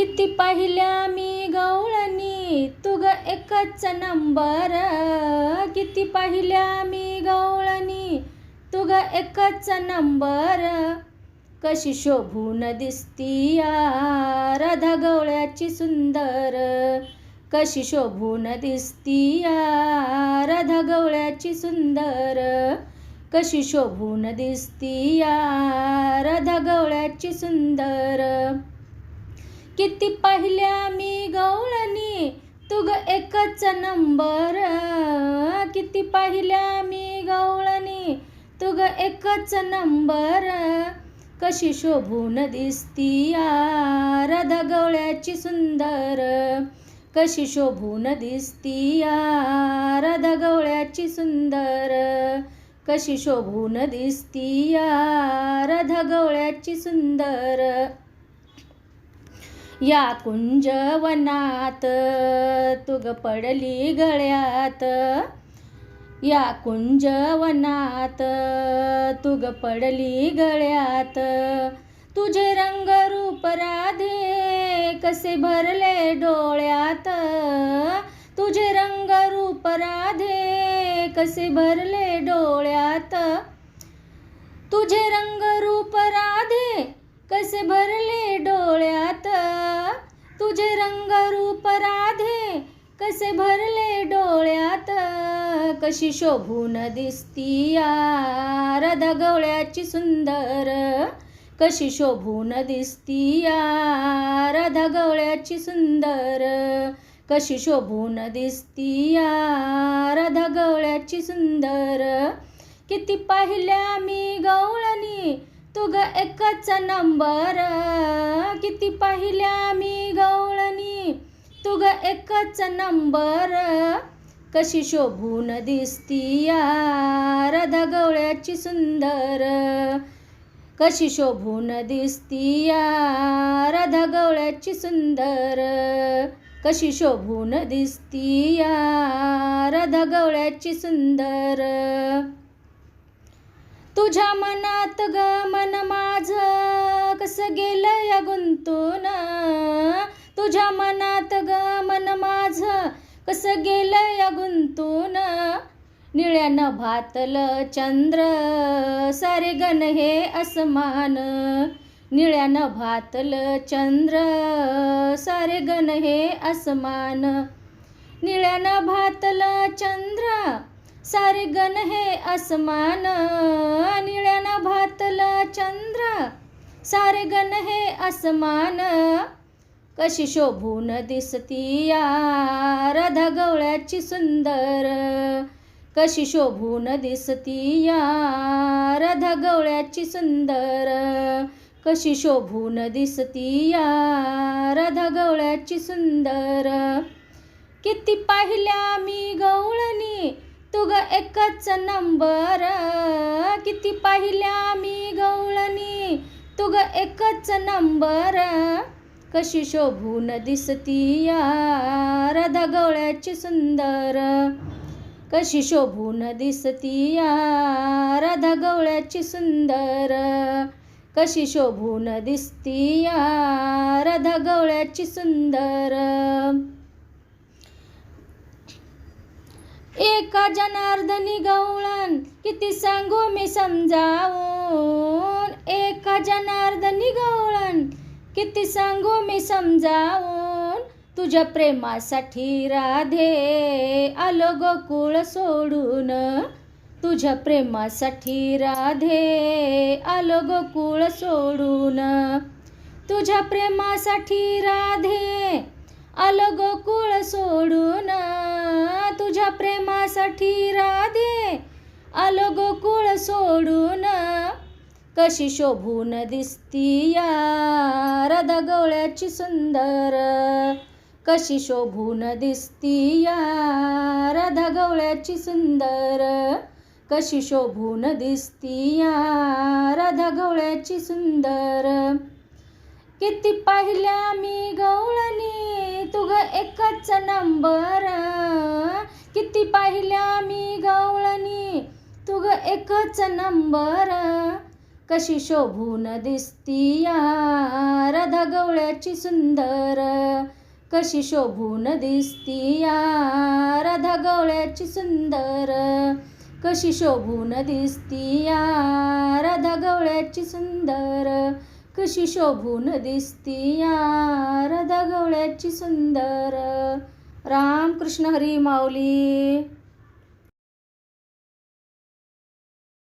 किती पाहिल्या मी गवळणी? तुग एकच नंबर. किती पाहिल्या मी गवळणी? तुग एकच नंबर. कशी शोभून दिसती या राधा गवळ्याची सुंदर. कशी शोभून दिसती या राधा गवळ्याची सुंदर. कशी शोभून दिसती या राधा गवळ्याची सुंदर. किती पाहिल्या मी गवळणी? तुग एकच नंबर. किती पाहिल्या मी गवळणी? तुग एकच नंबर. कशी शोभून दिसती या राधा गवळ्याची सुंदर. कशी शोभून दिसती या राधा गवळ्याची सुंदर. कशी शोभून दिसती या राधा गवळ्याची सुंदर. या कुंजवनात तुग पडली गळ्यात. या कुंजवनात तुग पडली गळ्यात. तुझे रंग रूप राधे कसे भरले डोळ्यात. तुझे रंग रूप राधे कसे भरले डोळ्यात. तुझे रंग रूप राधे कसे भरले डोळ्यात? तुझे रंग रूप राधे कसे भरले डोळ्यात? कशी शोभून दिसती या राधा गवळ्याची सुंदर कशी शोभून दिसती या राधा गवळ्याची सुंदर कशी शोभून दिसती या राधा गवळ्याची सुंदर. किती पाहिल्या मी गवळणी तू ग एकच नंबर किती पाहिल्या मी गवळणी. तू ग एकच नंबर कशी शोभून दिसती या राधा गवळ्याची सुंदर. कशी शोभून दिसती या राधा गवळ्याची सुंदर. कशी शोभून दिसती या राधा गवळ्याची सुंदर. तुझ्या मनात ग मन माझ कसं गेलं या गुंतून? तुझ्या मनात ग मन माझ कसं गेलं या गुंतून? निळ्यानं भातलं चंद्र सारे गण हे असमान. निळ्यानं भातल चंद्र सारे गण हे असमान. निळ्यानं भातलं चंद्र सारे गण हे असमान निळ्यानं भातलं चंद्र. सारे गण हे असमान कशी शोभून दिसती या राधा गवळ्याची सुंदर. कशी शोभून दिसती या राधा गवळ्याची सुंदर. कशी शोभून दिसती या राधा गवळ्याची सुंदर. किती पाहिल्या मी गवळणी तू ग एकच नंबर किती पाहिल्या मी गवळणी? तू ग एकच नंबर कशी शोभून दिसती या राधा गवळ्याची सुंदर? कशी शोभून दिसती या राधा गवळ्याची सुंदर? कशी शोभून दिसती या राधा गवळ्याची सुंदर? एका जनार्दनी गवळण किती सांगू मी समजावून. एका जनार्दनी गवळण किती सांगू मी समजावून. तुझ्या प्रेमासाठी राधे आलो गोकुळ सोडून. तुझ्या प्रेमासाठी राधे आलो गोकुळ सोडून. तुझ्या प्रेमासाठी राधे आलो कुळ सोडून तुझ्या प्रेमासाठी राधे. आलो कुळ सोडून कशी शोभून दिसती या राधा गवळ्याची सुंदर. कशी शोभून दिसती या राधा गवळ्याची सुंदर. कशी शोभून दिसती या राधा गवळ्याची सुंदर. किती पाहिल्या मी गवळणी एकच नंबर. किती पाहिल्या मी गवळणी? तुग एकच नंबर. कशी शोभून दिसती या राधा गवळ्याची सुंदर. कशी शोभून दिसती या राधा गवळ्याची सुंदर. कशी शोभून दिसती या राधा गवळ्याची सुंदर. कशी शोभून दिसती या राधा गवळ्याची सुंदर. राम कृष्ण हरी माऊली.